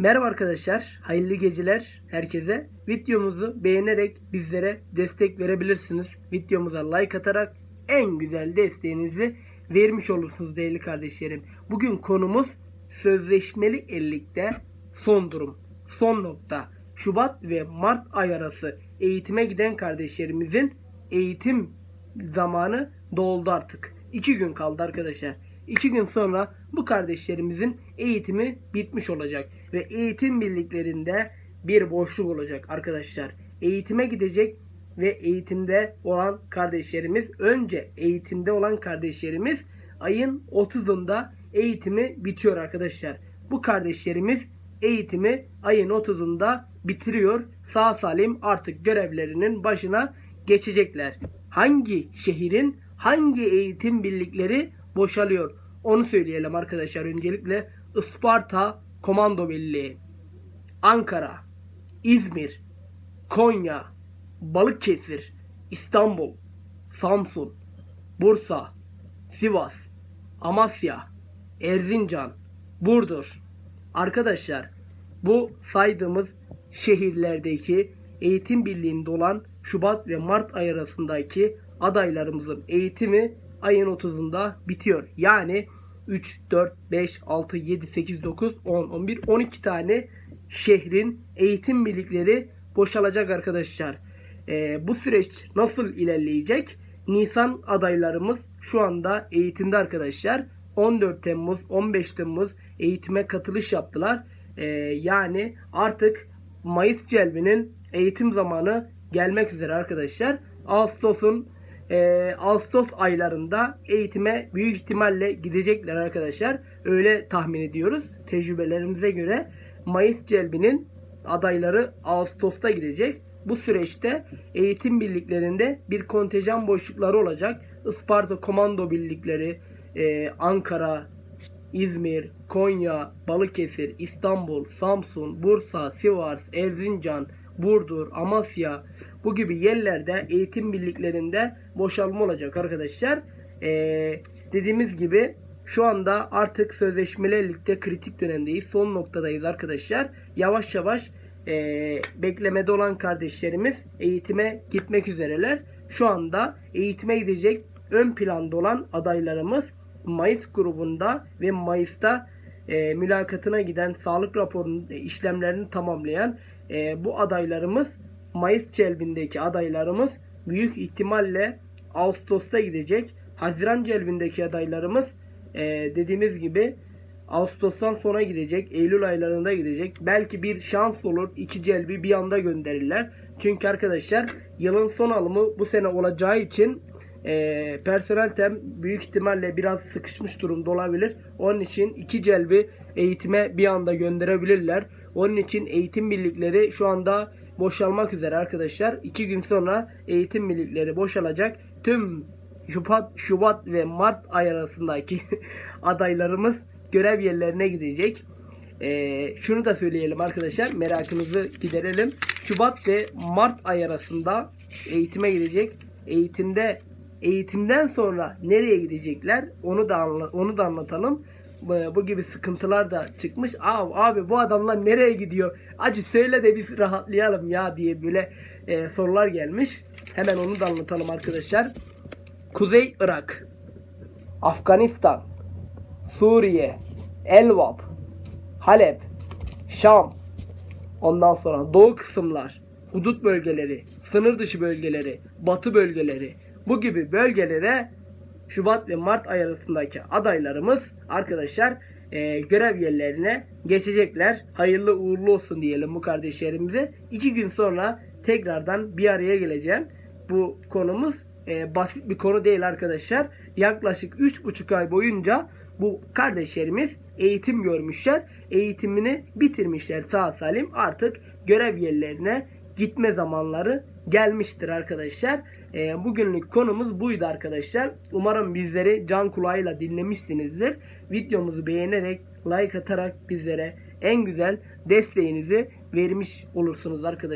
Merhaba arkadaşlar, hayırlı geceler herkese. Videomuzu beğenerek bizlere destek verebilirsiniz. Videomuza like atarak en güzel desteğinizi vermiş olursunuz değerli kardeşlerim. Bugün konumuz sözleşmeli ellikte son durum, son nokta. Şubat ve Mart ay arası eğitime giden kardeşlerimizin eğitim zamanı doldu artık. İki gün kaldı arkadaşlar. İki gün sonra bu kardeşlerimizin eğitimi bitmiş olacak. Ve eğitim birliklerinde bir boşluk olacak arkadaşlar. Eğitime gidecek ve eğitimde olan kardeşlerimiz önce eğitimde olan kardeşlerimiz ayın 30'unda eğitimi bitiyor arkadaşlar. Bu kardeşlerimiz eğitimi ayın 30'unda bitiriyor. Sağ salim artık görevlerinin başına geçecekler. Hangi şehrin hangi eğitim birlikleri boşalıyor? Onu söyleyelim arkadaşlar. Öncelikle Isparta Komando Birliği, Ankara, İzmir, Konya, Balıkesir, İstanbul, Samsun, Bursa, Sivas, Amasya, Erzincan, Burdur. Arkadaşlar bu saydığımız şehirlerdeki eğitim birliğinde olan Şubat ve Mart ay arasındaki adaylarımızın eğitimi ayın 30'unda bitiyor. Yani 3, 4, 5, 6, 7, 8, 9, 10, 11, 12 tane şehrin eğitim birlikleri boşalacak arkadaşlar. Ee, bu süreç nasıl ilerleyecek? Nisan adaylarımız şu anda eğitimde arkadaşlar. 14 Temmuz, 15 Temmuz eğitime katılış yaptılar. Ee, yani artık Mayıs celbinin eğitim zamanı gelmek üzere arkadaşlar. Ağustos'un e, Ağustos aylarında eğitime büyük ihtimalle gidecekler arkadaşlar. Öyle tahmin ediyoruz. Tecrübelerimize göre Mayıs celbinin adayları Ağustos'ta gidecek. Bu süreçte eğitim birliklerinde bir kontenjan boşlukları olacak. Isparta komando birlikleri, e, Ankara, İzmir, Konya, Balıkesir, İstanbul, Samsun, Bursa, Sivas, Erzincan, Burdur, Amasya bu gibi yerlerde eğitim birliklerinde boşalma olacak arkadaşlar. Ee, dediğimiz gibi şu anda artık sözleşmeli ligde kritik dönemdeyiz. Son noktadayız arkadaşlar. Yavaş yavaş e, beklemede olan kardeşlerimiz eğitime gitmek üzereler. Şu anda eğitime gidecek ön planda olan adaylarımız Mayıs grubunda ve Mayıs'ta e, mülakatına giden sağlık raporunun e, işlemlerini tamamlayan e, bu adaylarımız Mayıs celbindeki adaylarımız büyük ihtimalle Ağustos'ta gidecek. Haziran celbindeki adaylarımız e, dediğimiz gibi Ağustos'tan sonra gidecek. Eylül aylarında gidecek. Belki bir şans olur. iki celbi bir anda gönderirler. Çünkü arkadaşlar yılın son alımı bu sene olacağı için e, personel tem büyük ihtimalle biraz sıkışmış durumda olabilir. Onun için iki celbi eğitime bir anda gönderebilirler. Onun için eğitim birlikleri şu anda boşalmak üzere arkadaşlar. İki gün sonra eğitim birlikleri boşalacak. Tüm Şubat, Şubat ve Mart ay arasındaki adaylarımız görev yerlerine gidecek. Ee, şunu da söyleyelim arkadaşlar merakınızı giderelim. Şubat ve Mart ay arasında eğitime gidecek. Eğitimde eğitimden sonra nereye gidecekler onu da anla, onu da anlatalım. Bu, gibi sıkıntılar da çıkmış. Abi, abi bu adamlar nereye gidiyor? Acı söyle de biz rahatlayalım ya diye böyle e, sorular gelmiş. Hemen onu da anlatalım arkadaşlar. Kuzey Irak, Afganistan, Suriye, Elbap, Halep, Şam, ondan sonra doğu kısımlar, hudut bölgeleri, sınır dışı bölgeleri, batı bölgeleri bu gibi bölgelere Şubat ve Mart ay arasındaki adaylarımız arkadaşlar e, görev yerlerine geçecekler. Hayırlı uğurlu olsun diyelim bu kardeşlerimize. İki gün sonra tekrardan bir araya geleceğim. Bu konumuz e, basit bir konu değil arkadaşlar. Yaklaşık 3,5 ay boyunca bu kardeşlerimiz eğitim görmüşler. Eğitimini bitirmişler sağ salim. Artık görev yerlerine gitme zamanları gelmiştir arkadaşlar. E, bugünlük konumuz buydu arkadaşlar. Umarım bizleri can kulağıyla dinlemişsinizdir. Videomuzu beğenerek, like atarak bizlere en güzel desteğinizi vermiş olursunuz arkadaşlar.